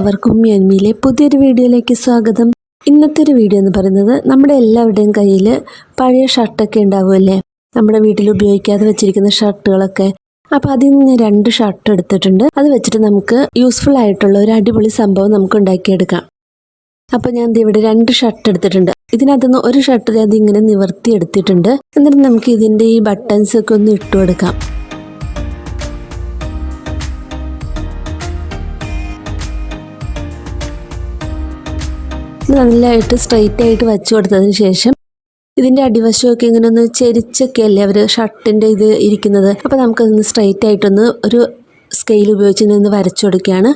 എല്ലാവർക്കും മ്യാൻമിയിലെ പുതിയൊരു വീഡിയോയിലേക്ക് സ്വാഗതം. ഇന്നത്തെ ഒരു വീഡിയോ എന്ന് പറയുന്നത് നമ്മുടെ എല്ലാവരുടെയും കയ്യിൽ പഴയ ഷർട്ടൊക്കെ ഉണ്ടാവുമല്ലേ നമ്മുടെ വീട്ടിൽ ഉപയോഗിക്കാതെ വെച്ചിരിക്കുന്ന ഷർട്ടുകളൊക്കെ. അപ്പോൾ അതിൽ നിന്ന് ഞാൻ രണ്ട് ഷർട്ട് എടുത്തിട്ടുണ്ട്. അത് വെച്ചിട്ട് നമുക്ക് യൂസ്ഫുൾ ആയിട്ടുള്ള ഒരു അടിപൊളി സംഭവം നമുക്ക് ഉണ്ടാക്കിയെടുക്കാം. അപ്പോൾ ഞാൻ ഇവിടെ രണ്ട് ഷർട്ട് എടുത്തിട്ടുണ്ട്. ഇതിനകത്തുനിന്ന് ഒരു ഷർട്ട് അത് ഇങ്ങനെ നിവർത്തി എടുത്തിട്ടുണ്ട്. എന്നിട്ട് നമുക്ക് ഇതിന്റെ ഈ ബട്ടൺസ് ഒക്കെ ഒന്ന് ഇട്ടു ഇത് നല്ലതായിട്ട് സ്ട്രൈറ്റ് ആയിട്ട് വച്ചു കൊടുത്തതിന് ശേഷം ഇതിന്റെ അടിവശമൊക്കെ ഇങ്ങനെ ഒന്ന് ചെരിച്ചൊക്കെ അല്ലേ? അവർ ഷർട്ടിന്റെ ഇത് ഇരിക്കുന്നത്. അപ്പോൾ നമുക്കതൊന്ന് സ്ട്രൈറ്റ് ആയിട്ടൊന്ന് ഒരു സ്കെയിൽ ഉപയോഗിച്ച് നിന്ന് വരച്ചു കൊടുക്കുകയാണ്.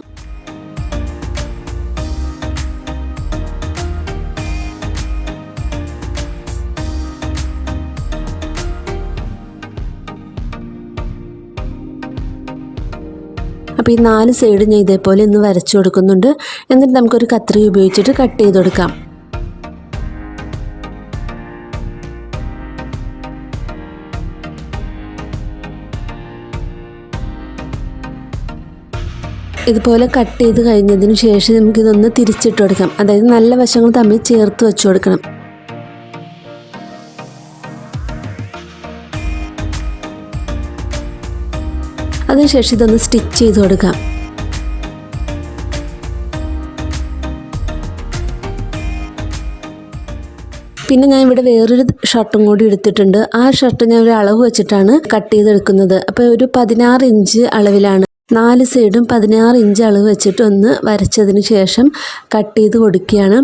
അപ്പോൾ ഈ നാല് സൈഡ് ഞാൻ ഇതേപോലെ ഒന്ന് വരച്ചു കൊടുക്കുന്നുണ്ട്. എന്നിട്ട് നമുക്കൊരു കത്രി ഉപയോഗിച്ചിട്ട് കട്ട് ചെയ്ത് കൊടുക്കാം. ഇതുപോലെ കട്ട് ചെയ്ത് കഴിഞ്ഞതിന് ശേഷം നമുക്കിതൊന്ന് തിരിച്ചിട്ട് കൊടുക്കാം. അതായത് നല്ല വശങ്ങൾ തമ്മിൽ ചേർത്ത് വെച്ച് കൊടുക്കണം. അതിനുശേഷം ഇതൊന്ന് സ്റ്റിച്ച് ചെയ്ത് കൊടുക്കാം. പിന്നെ ഞാൻ ഇവിടെ വേറൊരു ഷർട്ടും കൂടി എടുത്തിട്ടുണ്ട്. ആ ഷർട്ട് ഞാൻ ഒരു അളവ് വെച്ചിട്ടാണ് കട്ട് ചെയ്തെടുക്കുന്നത്. അപ്പോൾ ഒരു പതിനാറ് ഇഞ്ച് അളവിലാണ്. നാല് സൈഡും പതിനാറ് ഇഞ്ച് അളവ് വെച്ചിട്ട് ഒന്ന് വരച്ചതിന് ശേഷം കട്ട് ചെയ്ത് കൊടുക്കുകയാണ്.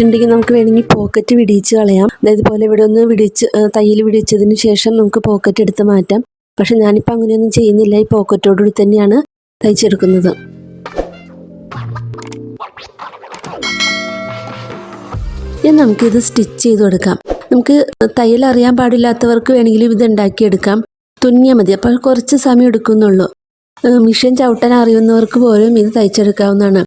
ഉണ്ടെങ്കിൽ നമുക്ക് വേണമെങ്കിൽ പോക്കറ്റ് വിടിയിച്ച് കളയാം. അതായത് പോലെ ഇവിടെ ഒന്ന് വിടിച്ച് തയ്യൽ വിടിച്ചതിന് ശേഷം നമുക്ക് പോക്കറ്റ് എടുത്ത് മാറ്റാം. പക്ഷെ ഞാനിപ്പോൾ അങ്ങനെയൊന്നും ചെയ്യുന്നില്ല. ഈ പോക്കറ്റോടുകൂടി തന്നെയാണ് തയ്ച്ചെടുക്കുന്നത്. ഇനി നമുക്കിത് സ്റ്റിച്ച് ചെയ്ത് കൊടുക്കാം. നമുക്ക് തയ്യൽ അറിയാൻ പാടില്ലാത്തവർക്ക് വേണമെങ്കിലും ഇത് ഉണ്ടാക്കിയെടുക്കാം. തുന്നിയാൽ മതി. അപ്പോൾ കുറച്ച് സമയം എടുക്കുന്നുള്ളൂ. മിഷൻ ചവിട്ടാൻ അറിയുന്നവർക്ക് പോലും ഇത് തയ്ച്ചെടുക്കാവുന്നതാണ്.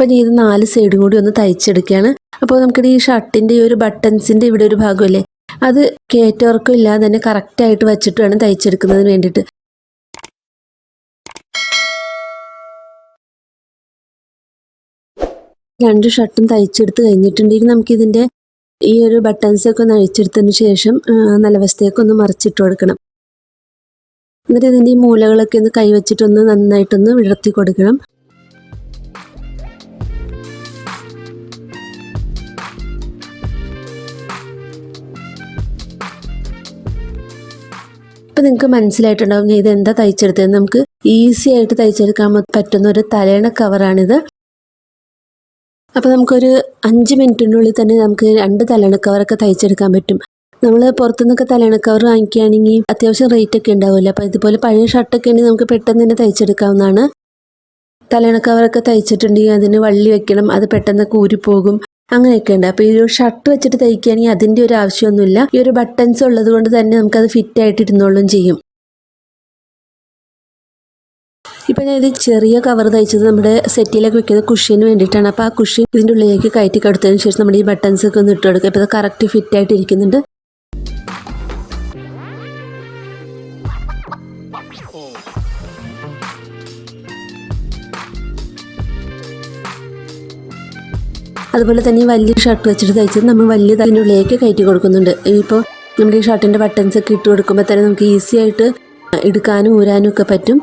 അപ്പം ഞാൻ ഇത് നാല് സൈഡും കൂടി ഒന്ന് തയ്ച്ചെടുക്കുകയാണ്. അപ്പോൾ നമുക്കിത് ഈ ഷർട്ടിന്റെ ഈ ഒരു ബട്ടൺസിന്റെ ഇവിടെ ഒരു ഭാഗമല്ലേ? അത് കയറ്റവർക്കും ഇല്ലാതെ തന്നെ കറക്റ്റായിട്ട് വെച്ചിട്ട് വേണം തയ്ച്ചെടുക്കുന്നതിന് വേണ്ടിയിട്ട്. രണ്ട് ഷർട്ടും തയ്ച്ചെടുത്ത് കഴിഞ്ഞിട്ടുണ്ടെങ്കിൽ നമുക്കിതിന്റെ ഈ ഒരു ബട്ടൺസൊക്കെ ഒന്ന് അഴിച്ചെടുത്തതിന് ശേഷം നല്ല വശത്തേക്ക് ഒന്ന് മറിച്ചിട്ട് കൊടുക്കണം. എന്നിട്ട് ഇതിന്റെ ഈ മൂലകളൊക്കെ ഒന്ന് കൈവച്ചിട്ടൊന്ന് നന്നായിട്ടൊന്ന് വിടർത്തി കൊടുക്കണം. ഇപ്പം നിങ്ങൾക്ക് മനസ്സിലായിട്ടുണ്ടാവും ഇത് എന്താ തയ്ച്ചെടുത്തത് നമുക്ക് ഈസി ആയിട്ട് തയ്ച്ചെടുക്കാൻ പറ്റുന്ന ഒരു തലേണ കവറാണിത് അപ്പോൾ നമുക്കൊരു അഞ്ച് മിനിറ്റിനുള്ളിൽ തന്നെ നമുക്ക് രണ്ട് തലേണ കവറൊക്കെ തയ്ച്ചെടുക്കാൻ പറ്റും. നമ്മൾ പുറത്തുനിന്നൊക്കെ തലേണ കവർ വാങ്ങിക്കുകയാണെങ്കിൽ അത്യാവശ്യം റേറ്റ് ഒക്കെ ഉണ്ടാവില്ല അപ്പോൾ ഇതുപോലെ പഴയ ഷർട്ടൊക്കെ ഉണ്ടെങ്കിൽ നമുക്ക് പെട്ടെന്ന് തന്നെ തയ്ച്ചെടുക്കാവുന്നതാണ്. തലേണ കവറൊക്കെ തയ്ച്ചിട്ടുണ്ടെങ്കിൽ അതിന് വള്ളി വെക്കണം. അത് പെട്ടെന്ന് കൂരിപ്പോകും അങ്ങനെയൊക്കെ ഉണ്ട് അപ്പോൾ ഈ ഒരു ഷർട്ട് വെച്ചിട്ട് തയ്ക്കുകയാണെങ്കിൽ അതിന്റെ ഒരു ആവശ്യമൊന്നുമില്ല. ഈ ഒരു ബട്ടൺസ് ഉള്ളത് കൊണ്ട് തന്നെ നമുക്കത് ഫിറ്റ് ആയിട്ട് ഇരുന്നോളും ചെയ്യും. ഇപ്പൊ ഞാൻ ഇത് ചെറിയ കവർ തയ്ച്ചത് നമ്മുടെ സെറ്റിലേക്ക് വെക്കുന്നത് കുഷ്യന് വേണ്ടിയിട്ടാണ്. അപ്പൊ ആ കുഷ്യൻ ഇതിന്റെ ഉള്ളിലേക്ക് കയറ്റി കടുത്തതിന് ശേഷം നമ്മുടെ ഈ ബട്ടൺസ് ഒക്കെ ഒന്ന് ഇട്ട് കൊടുക്കുക. ഇപ്പൊ അത് കറക്റ്റ് ഫിറ്റ് ആയിട്ട് ഇരിക്കുന്നുണ്ട് അതുപോലെ തന്നെ ഈ വലിയ ഷർട്ട് വെച്ചിട്ട് തയ്ച്ചത് നമ്മൾ വലിയ അതിന്റെ ഉള്ളിലേക്ക് കയറ്റി കൊടുക്കുന്നുണ്ട്. ഇപ്പോൾ നമ്മൾ ഈ ഷർട്ടിന്റെ ബട്ടൺസ് ഒക്കെ ഇട്ട് കൊടുക്കുമ്പോൾ തന്നെ നമുക്ക് ഈസി ആയിട്ട് എടുക്കാനും ഊരാനും ഒക്കെ പറ്റും.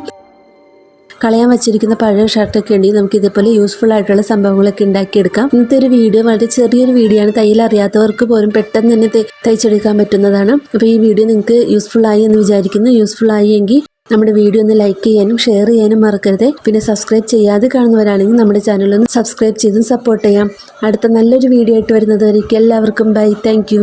കളയാൻ വെച്ചിരിക്കുന്ന പഴയ ഷർട്ടൊക്കെ ഉണ്ടെങ്കിൽ നമുക്ക് ഇതേപോലെ യൂസ്ഫുൾ ആയിട്ടുള്ള സംഭവങ്ങളൊക്കെ ഉണ്ടാക്കിയെടുക്കാം. ഇന്നത്തെ ഒരു വീഡിയോ വളരെ ചെറിയൊരു വീഡിയോ ആണ്. തയ്യൽ അറിയാത്തവർക്ക് പോലും പെട്ടെന്ന് തന്നെ തയ്ച്ചെടുക്കാൻ പറ്റുന്നതാണ്. അപ്പോൾ ഈ വീഡിയോ നിങ്ങൾക്ക് യൂസ്ഫുൾ ആയി എന്ന് വിചാരിക്കുന്നു. യൂസ്ഫുൾ ആയി എങ്കിൽ നമ്മുടെ വീഡിയോ ഒന്ന് ലൈക്ക് ചെയ്യാനും ഷെയർ ചെയ്യാനും മറക്കരുത്. പിന്നെ സബ്സ്ക്രൈബ് ചെയ്യാതെ കാണുന്നവരാണെങ്കിൽ നമ്മുടെ ചാനൽ ഒന്ന് സബ്സ്ക്രൈബ് ചെയ്തും സപ്പോർട്ട് ചെയ്യാം. അടുത്ത നല്ലൊരു വീഡിയോ ആയിട്ട് വരുന്നത് എല്ലാവർക്കും ബൈ. താങ്ക്